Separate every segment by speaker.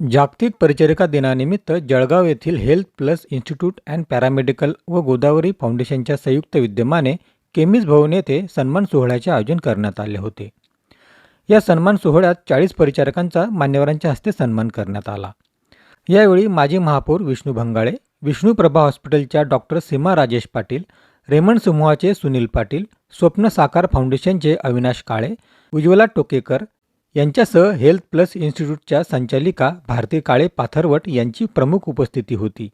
Speaker 1: जागतिक परिचारिका दिनानिमित्त जळगाव येथील health plus institute and paramedical व गोदावरी फाउंडेशनच्या संयुक्त विद्यमाने केमिस भवन येथे सन्मान सोहळ्याचे आयोजन करण्यात आले होते. या सन्मान सोहळ्यात चाळीस परिचारकांचा मान्यवरांच्या हस्ते सन्मान करण्यात आला. यावेळी माजी महापौर विष्णू भंगाळे विष्णुप्रभा हॉस्पिटलच्या डॉक्टर सीमा राजेश पाटील रेमंड समूहाचे सुनील पाटील स्वप्न साकार फाउंडेशनचे अविनाश काळे उज्ज्वला टोकेकर यांच्यासह हेल्थ प्लस इन्स्टिट्यूटच्या संचालिका भारती काळे पाथरवट यांची प्रमुख उपस्थिती होती.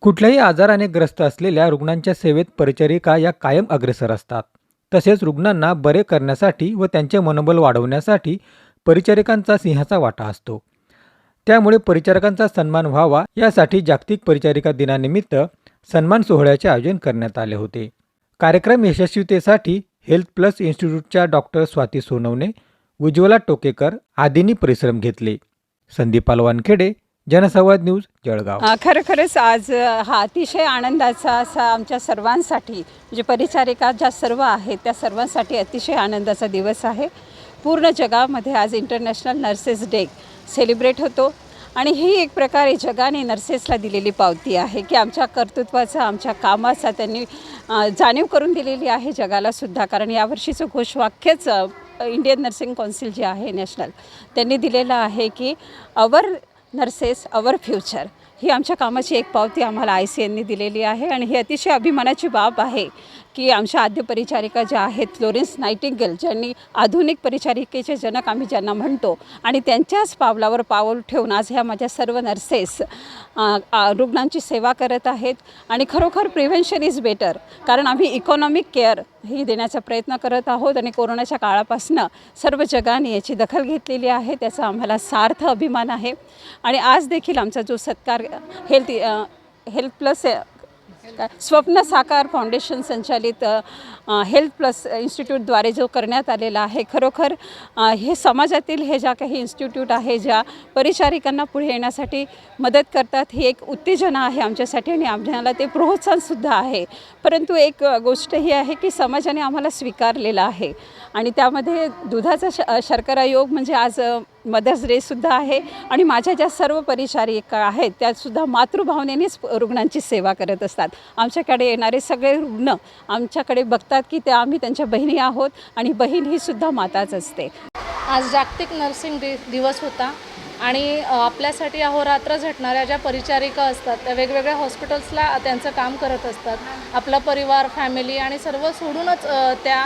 Speaker 1: कुठल्याही आजाराने ग्रस्त असलेल्या रुग्णांच्या सेवेत परिचारिका या कायम अग्रेसर असतात. तसेच रुग्णांना बरे करण्यासाठी व त्यांचे मनोबल वाढवण्यासाठी परिचारिकांचा सिंहाचा वाटा असतो. त्यामुळे परिचारकांचा सन्मान व्हावा यासाठी जागतिक परिचारिका दिनानिमित्त सन्मान सोहळ्याचे आयोजन करण्यात आले होते. कार्यक्रम यशस्वीतेसाठी हेल्थ प्लस इन्स्टिट्यूटच्या डॉक्टर स्वाती सोनवणे उज्ज्वला टोकेकर आदींनी परिश्रम घेतले. संदीप वानखेडे जनसंवाद न्यूज जळगाव.
Speaker 2: खरं खरंच आज हा अतिशय आनंदाचा असा आमच्या सर्वांसाठी म्हणजे परिचारिका ज्या सर्व आहेत त्या सर्वांसाठी अतिशय आनंदाचा दिवस आहे. पूर्ण जगामध्ये आज इंटरनॅशनल नर्सेस डे सेलिब्रेट होतो. आणि ही एक प्रकारे जगाने नर्सेसला दिलेली पावती आहे की आमच्या कर्तृत्वाचा आमच्या कामाचा त्यांनी जाणीव करून दिलेली आहे जगालासुद्धा कारण यावर्षीचं घोषवाक्यच इंडियन नर्सिंग कौन्सिल जे आहे नॅशनल त्यांनी दिलेलं आहे की अवर नर्सेस अवर फ्युचर ही आमच्या कामाची एक पावती आम्हाला आय सी एननी दिलेली आहे आणि ही अतिशय अभिमानाची बाब आहे. की आमच्या आद्य परिचारिका ज्या आहेत फ्लोरेन्स नायटिंगेल ज्यांनी आधुनिक परिचारिकेचे जनक आम्ही ज्यांना म्हणतो आणि त्यांच्याच पावलावर पाऊल ठेवून आज ह्या माझ्या सर्व नर्सेस रुग्णांची सेवा करत आहेत आणि खरोखर प्रिव्हेन्शन इज बेटर. कारण आम्ही इकॉनॉमिक केअर ही देण्याचा प्रयत्न करत आहोत आणि कोरोनाच्या काळापासून सर्व जगाने याची दखल घेतलेली आहे त्याचा आम्हाला सार्थ अभिमान आहे. आणि आज देखील आमचा जो सत्कार हेल्थ हेल्थ प्लस स्वप्न साकार फाउंडेशन संचालित हेल्थ प्लस इन्स्टिट्यूटद्वारे जो करण्यात आलेला आहे खरोखर हे समाजातील हे ज्या काही इन्स्टिट्यूट आहे ज्या परिचारिकांना पुढे येण्यासाठी मदत करतात ही एक उत्तेजना आहे आमच्यासाठी आणि आम्हाला ते प्रोत्साहनसुद्धा आहे. परंतु एक गोष्ट ही आहे की समाजाने आम्हाला स्वीकारलेलं आहे. आणि त्यामध्ये दुधाचा श शर्करा योग म्हणजे आज मदर्स डेसुद्धा आहे आणि माझ्या ज्या सर्व परिचारिका आहेत त्यासुद्धा मातृभावनेनेच रुग्णांची सेवा करत असतात. आमच्याकडे येणारे सगळे रुग्ण आमच्याकडे बघतात की त्या आम्ही त्यांच्या बहिणी आहोत आणि बहीण ही सुद्धा माताच असते.
Speaker 3: आज जागतिक नर्सिंग दि दिवस होता आणि आपल्यासाठी अहोरात्र झटणाऱ्या ज्या परिचारिका असतात त्या वेगवेगळ्या हॉस्पिटल्सला त्यांचं काम करत असतात. आपला परिवार फॅमिली आणि सर्व सोडूनच त्या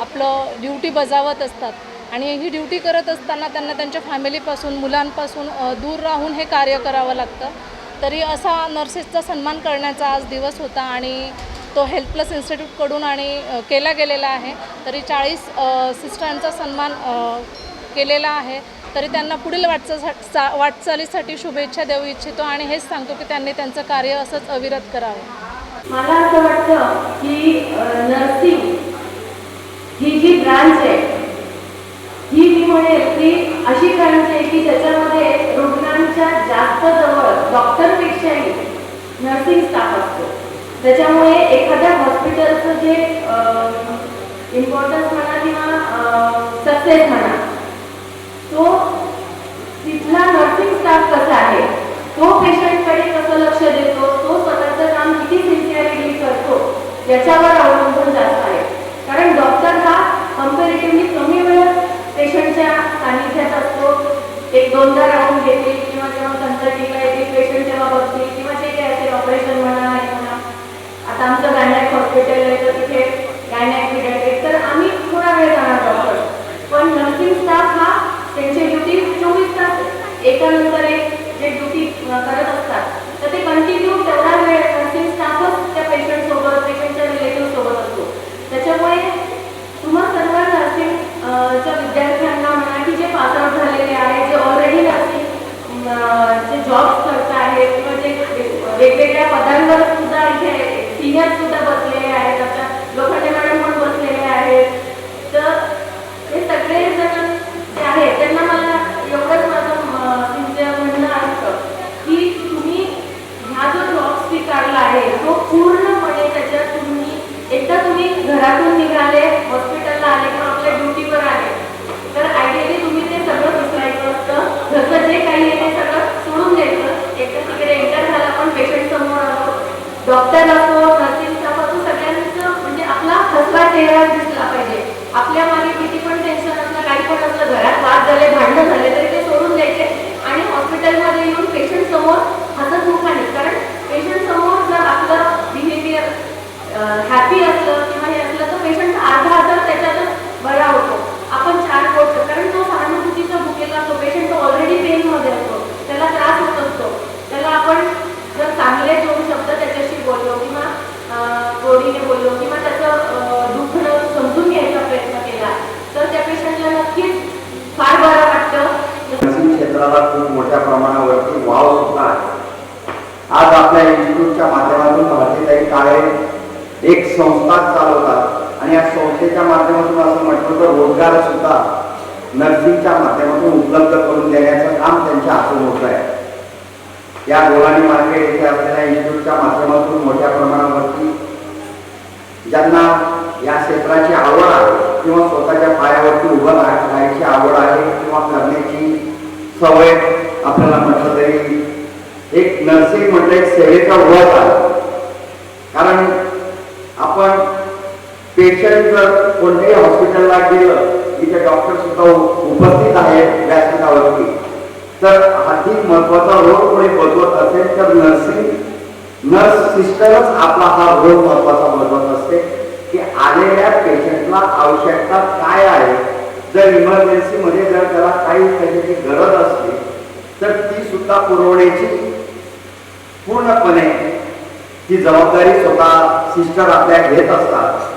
Speaker 3: आपलं ड्युटी बजावत असतात. आणि ही ड्युटी करत असताना त्यांना त्यांच्या फॅमिलीपासून मुलांपासून दूर राहून हे कार्य करावं लागतं. तरी असा नर्सेसचा सन्मान करण्याचा आज दिवस होता आणि तो हेल्थ प्लस इन्स्टिट्यूटकडून आणि केला गेलेला आहे. तरी चाळीस सिस्टरांचा सन्मान केलेला आहे. तरी त्यांना पुढील वाटचा वाटचालीसाठी शुभेच्छा देऊ इच्छितो आणि हेच सांगतो की त्यांनी त्यांचं कार्य असंच अविरत करावं.
Speaker 4: मला असं वाटतं की नर्सिंग ही जी ब्रांच आहे ही की अशी ब्रांच आहे की त्याच्यामध्ये रुग्णांच्या जास्त जवळ डॉक्टरपेक्षाही नर्सिंग स्टाफ असतो. त्याच्यामुळे एखाद्या हॉस्पिटलचं जे इम्पॉर्टन्स म्हणा किंवा सक्सेस म्हणा तो तिथला नर्सिंग स्टाफ कसा आहे तो पेशंटकडे कसं लक्ष देतो तो स्वतःचं काम किती सिन्सिअरिटी करतो याच्यावर अवलंबून जास्त आहे कारण डॉक्टर हा कम्पॅरेटिव्हली कमी वेळ पेशंटच्या सानिध्यात असतो एक दोनदा राहून घेते किंवा जेव्हा कन्सल्टिंगला येते पेशंट जेव्हा बघते किंवा जे काही असेल ऑपरेशन म्हणा हे म्हणा. आता आमचं गायनॅक हॉस्पिटल आहे तर तिथे आपल्या
Speaker 5: संस्थेच्या माध्यमातून असं म्हटलं तर रोजगार सुद्धा नर्सिंगच्या माध्यमातून उपलब्ध करून देण्याचं काम त्यांच्या हातून होत आहे. या गोलानी मार्केट येथे असलेल्या इन्स्टिट्यूटच्या माध्यमातून मोठ्या प्रमाणावरती ज्यांना या क्षेत्राची आवड आहे किंवा स्वतःच्या पायावरती उभं राह- राहायची आवड आहे किंवा करण्याची सवय आपल्याला म्हटलं तरी एक नर्सिंग म्हटलं एक सेवेचा व्रत आहे. कारण आपण पेशंट जर कोणत्याही हॉस्पिटलला गेलं इथे डॉक्टर सुद्धा उपस्थित आहे व्यासपीठावरती. तर अधिक महत्त्वाचा रोग कोणी बदलत असेल तर नर्सिंग नर्स सिस्टमच आपला हा रोग महत्त्वाचा बदलत असते की आलेल्या पेशंटला आवश्यकता काय आहे? जर इमर्जन्सी मध्ये जर त्याला काही त्याची गरज असली तर ती सुद्धा पुरवण्याची पूर्णपणे ती जबाबदारी स्वतः सिस्टर आपल्या घेत असतात.